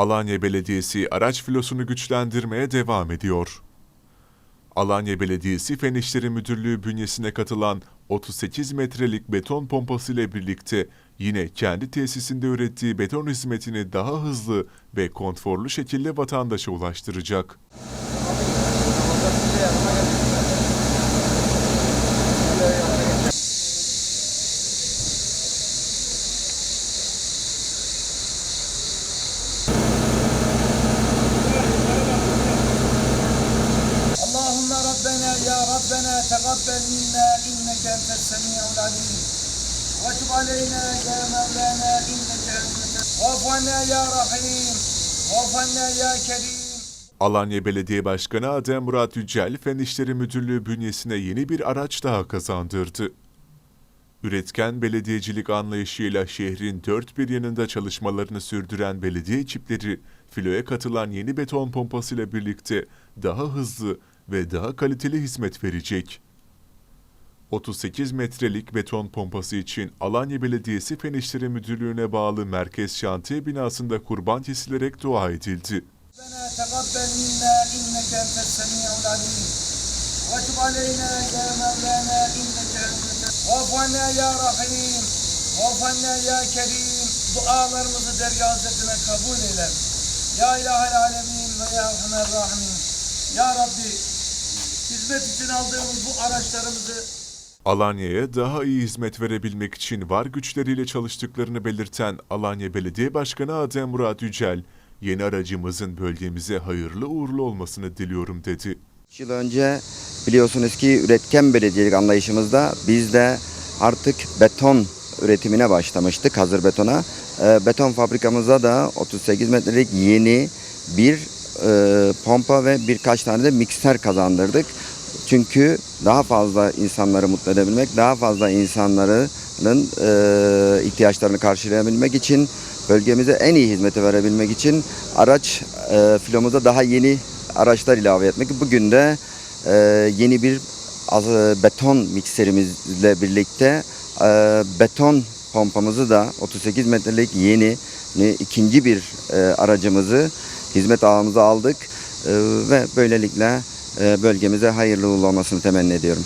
Alanya Belediyesi araç filosunu güçlendirmeye devam ediyor. Alanya Belediyesi Fen İşleri Müdürlüğü bünyesine katılan 38 metrelik beton pompası ile birlikte yine kendi tesisinde ürettiği beton hizmetini daha hızlı ve konforlu şekilde vatandaşa ulaştıracak. تقبل منا انك انت السميع العليم وتب علينا يا مولانا انك انت واعف عنا يا رحيم واعف عنا يا كريم Alanya Belediye Başkanı Adem Murat Yücel, Fen İşleri Müdürlüğü bünyesine yeni bir araç daha kazandırdı. Üretken belediyecilik anlayışıyla şehrin dört bir yanında çalışmalarını sürdüren belediye ekipleri, filoya katılan yeni beton pompasıyla birlikte daha hızlı ve daha kaliteli hizmet verecek. 38 metrelik beton pompası için Alanya Belediyesi Fen İşleri Müdürlüğü'ne bağlı Merkez Şantiye binasında kurban kesilerek dua edildi. Dualarımızı derya hazretine kabul eyle. Ya ilahel alemin ve ya rahmer rahimin. Ya Rabbi hizmet için aldığımız bu araçlarımızı Alanya'ya daha iyi hizmet verebilmek için var güçleriyle çalıştıklarını belirten Alanya Belediye Başkanı Adem Murat Yücel, yeni aracımızın bölgemize hayırlı uğurlu olmasını diliyorum dedi. Üç yıl önce biliyorsunuz ki üretken belediyelik anlayışımızda biz de artık beton üretimine başlamıştık hazır betona. Ee, beton fabrikamıza da 38 metrelik yeni bir e, pompa ve birkaç tane de mikser kazandırdık. Çünkü daha fazla insanları mutlu edebilmek, daha fazla insanların e, ihtiyaçlarını karşılayabilmek için, bölgemize en iyi hizmeti verebilmek için araç e, filomuza daha yeni araçlar ilave etmek. Bugün de e, yeni bir e, beton mikserimizle birlikte e, beton pompamızı da 38 metrelik yeni ni- ikinci bir e, aracımızı hizmet ağımıza aldık E, ve böylelikle bölgemize hayırlı uğurlu olmasını temenni ediyorum.